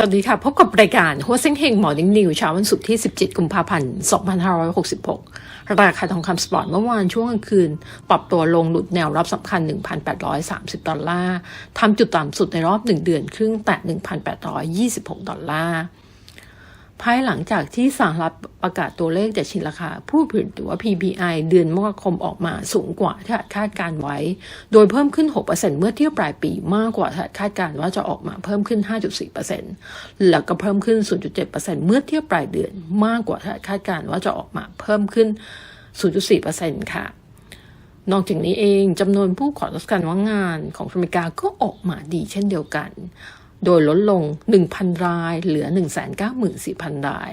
สวัสดีค่ะ พบกับรายการหัวเซ็งเฮงหมอนิ่งนิวเช้าวันศุกร์ที่ 17 กุมภาพันธ์ 2566 ราคาทองคำสปอร์ตเมื่อวานช่วงกลางคืน ปรับตัวลงหลุดแนวรับสำคัญ 1,830 ดอลลาร์ทำจุดต่ำสุดในรอบ 1 เดือนครึ่งแต่ 1,826 ดอลลาร์ ภายหลังจากที่สหรัฐประกาศตัวเลขจากชินราคา ผู้ผลิตหรือว่า PPI เดือนมกราคมออกมาสูงกว่าที่คาดการไว้ โดยเพิ่มขึ้น 6%เมื่อเทียบปลายปีมากกว่าที่คาดการว่าจะออกมาเพิ่มขึ้น 5.4%แล้วก็เพิ่มขึ้น 0.7%เมื่อเทียบปลายเดือนมากกว่าที่คาดการว่าจะออกมาเพิ่มขึ้น 0.4%ค่ะนอกจากนี้เองจำนวนผู้ขอรับการว่างงานของอเมริกาก็ออกมาดีเช่นเดียวกัน โดยลดลง 1,000 ราย เหลือ 194,000 ราย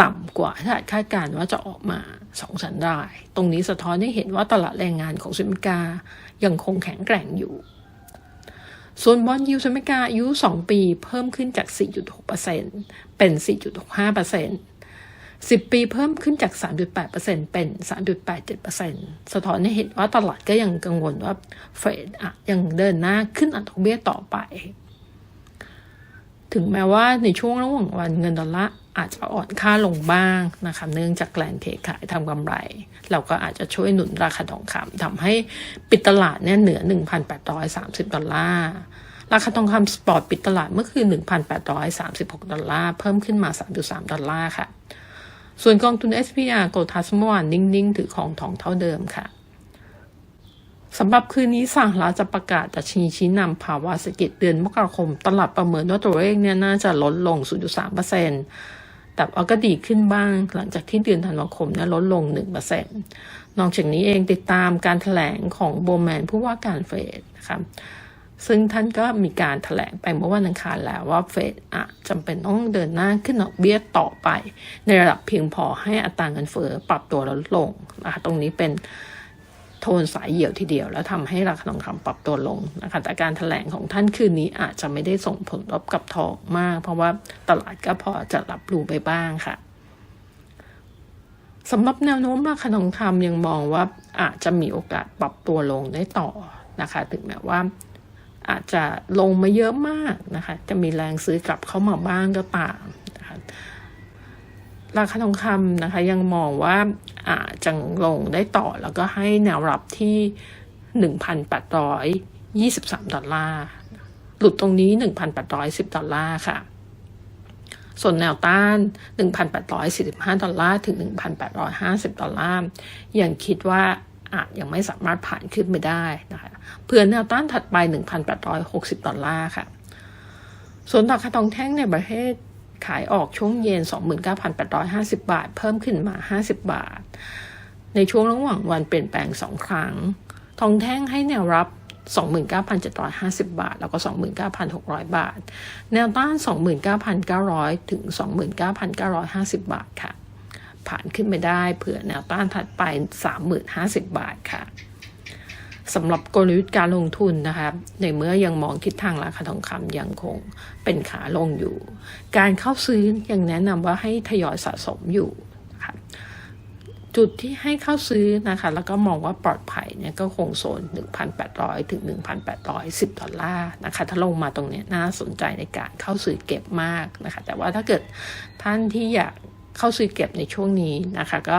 ต่ำกว่าที่คาดการณ์ว่าจะออกมา 2,000 ราย ตรงนี้สะท้อนให้เห็นว่าตลาดแรงงานของสหรัฐอเมริกายังคงแข็งแกร่งอยู่ ส่วนบอลยูสหรัฐอเมริกาอายุ 2 ปีเพิ่มขึ้นจาก 4.6%เป็น 4.65% 10 ปีเพิ่มขึ้นจาก 3.8%เป็น 3.87%สะท้อนให้เห็นว่าตลาดก็ยังกังวลว่าเฟดอะยังเดินหน้าขึ้นอัตราดอกเบี้ยต่อไป ถึงแม้ว่าในช่วงระหว่างวันเงินดอลลาร์อาจจะอ่อนค่าลงบ้างนะคะเนื่องจากแรงเทขายทำกำไร เราก็อาจจะช่วยหนุนราคาทองคำทำให้ปิดตลาดเนี่ยเหนือ 1,830 ดอลลาร์ราคาทองคำสปอร์ตปิดตลาดเมื่อคืน 1,836 ดอลลาร์ เพิ่มขึ้นมา 3.3 ดอลลาร์ค่ะ ส่วนกองทุน SPR โกลทัสเมื่อวานนิ่ง ๆ ถือของทองเท่าเดิมค่ะ สำหรับคืนนี้สหรัฐจะประกาศดัชนีชี้นำภาวะเศรษฐกิจเดือนมกราคม ตลาดประเมินว่าตัวเลขเนี่ยน่าจะลดลง 0.3%แต่ว่าก็ดีขึ้นบ้างหลังจากที่เดือนธันวาคมเนี่ยลดลง 1%นอกจากนี้เองติดตามการถแถลงของโบแมนผู้ว่าการเฟดนะครับซึ่งท่านก็มีการถแถลงไปเมื่อวันอังคารแล้วว่าเฟดอะจำเป็นต้องเดินหน้าขึ้นดอกเบี้ยต่อไป ในระดับเพียงพอให้อัตราเงินเฟ้อปรับตัวลดลงนะคะตรงนี้เป็น โทนสายเหี่ยวทีเดียว แล้วทำให้ราคาทองคำปรับตัวลงนะคะแต่การถแถลงของท่านคืนนี้อาจจะไม่ได้ส่งผลลบกับทองมาก เพราะว่าตลาดก็พอจะรับรู้ไปบ้างค่ะสำหรับแนวโน้มราคาทองคำยังมองว่าอาจจะมีโอกาสปรับตัวลงได้ต่อนะคะ ถึงแม้ว่าอาจจะลงมาเยอะมากนะคะ จะมีแรงซื้อกลับเข้ามาบ้างก็ตาม ราคาทองคำนะคะยังมองว่าอาจจะลงได้ต่อแล้วก็ให้แนวรับที่หนึ่งพันแปดอลลาร์ หลุดตรงนี้หนึ่งพันแปดอยสิบดอลลาร์ค่ะ ส่วนแนวต้าน 1,845 ดอลลาร์ ถึง 1,850 ดอลลาร์ ยังคิดว่าอาจยังไม่สามารถผ่านขึ้นไปได้นะคะเพื่อแนวต้านถัดไป 1,860 ดอลลาร์ค่ะ ส่วนราคาทองแท่งในประเทศ ขายออกช่วงเย็น 29,850 บาท เพิ่มขึ้นมา 50 บาท ในช่วงระหว่างวันเปลี่ยนแปลง 2 ครั้ง ทองแท่งให้แนวรับ 29,750 บาท แล้วก็ 29,600 บาท แนวต้าน 29,900 ถึง 29,950 บาทค่ะ ผ่านขึ้นไปได้เผื่อแนวต้านถัดไป 30,050 บาทค่ะ สำหรับกลยุทธ์การลงทุนนะคะในเมื่อยังมองทิศทางราคาทองคำยังคงเป็นขาลงอยู่ การเข้าซื้อยังแนะนำว่าให้ทยอยสะสมอยู่นะคะจุดที่ให้เข้าซื้อนะคะ แล้วก็มองว่าปลอดภัยเนี่ยก็คงโซน 1,800 ถึง 1,810 ดอลลาร์นะคะ ถ้าลงมาตรงนี้น่าสนใจในการเข้าซื้อเก็บมากนะคะ แต่ว่าถ้าเกิดท่านที่อยากเข้าซื้อเก็บในช่วงนี้นะคะ ก็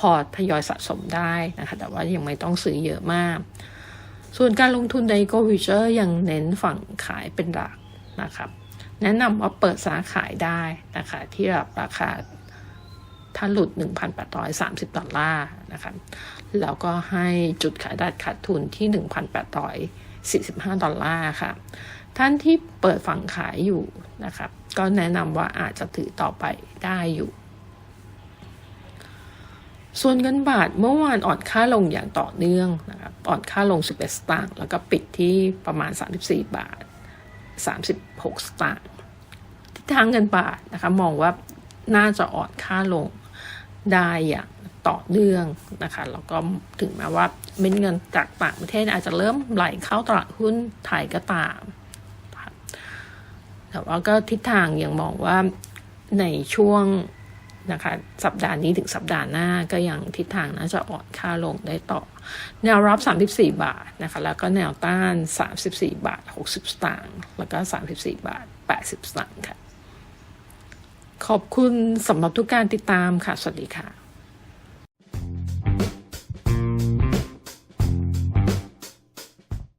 พอทยอยสะสมได้นะคะ แต่ว่ายังไม่ต้องซื้อเยอะมาก ส่วนการลงทุนในโกวิเชอร์ยังเน้นฝั่งขายเป็นหลักนะครับ แนะนำว่าเปิดสาขายได้นะคะที่ราคาถ้าหลุด 1,830 ดอลลาร์นะคะแล้วก็ให้จุดขายดัดขาดทุนที่ 1,845 ดอลลาร์ค่ะ ท่านที่เปิดฝั่งขายอยู่นะครับ ก็แนะนำว่าอาจจะถือต่อไปได้อยู่ ส่วนเงินบาทเมื่อวานอ่อนค่าลงอย่างต่อเนื่องนะครับอ่อนค่าลง 11 สตางค์แล้วก็ปิดที่ประมาณ 34 บาท 36 สตางค์ทิศทางเงินบาทนะคะมองว่าน่าจะอ่อนค่าลงได้อย่างต่อเนื่องนะคะแล้วก็ถึงแม้ว่าเม็ดเงินจากต่างประเทศอาจจะเริ่มไหลเข้าตลาดหุ้นไทยก็ตาม แต่ว่าก็ทิศทางยังมองว่าในช่วง นะคะสัปดาห์นี้ถึงสัปดาห์หน้าก็ยังทิศทางน่าจะอ่อนค่าลงได้ต่อ แนวรับ 34 บาทนะคะแล้วก็แนวต้าน 34 บาท 60 สตางค์แล้วก็ 34 บาท 80 สตางค์ค่ะ ขอบคุณสำหรับทุกการติดตามค่ะ สวัสดีค่ะ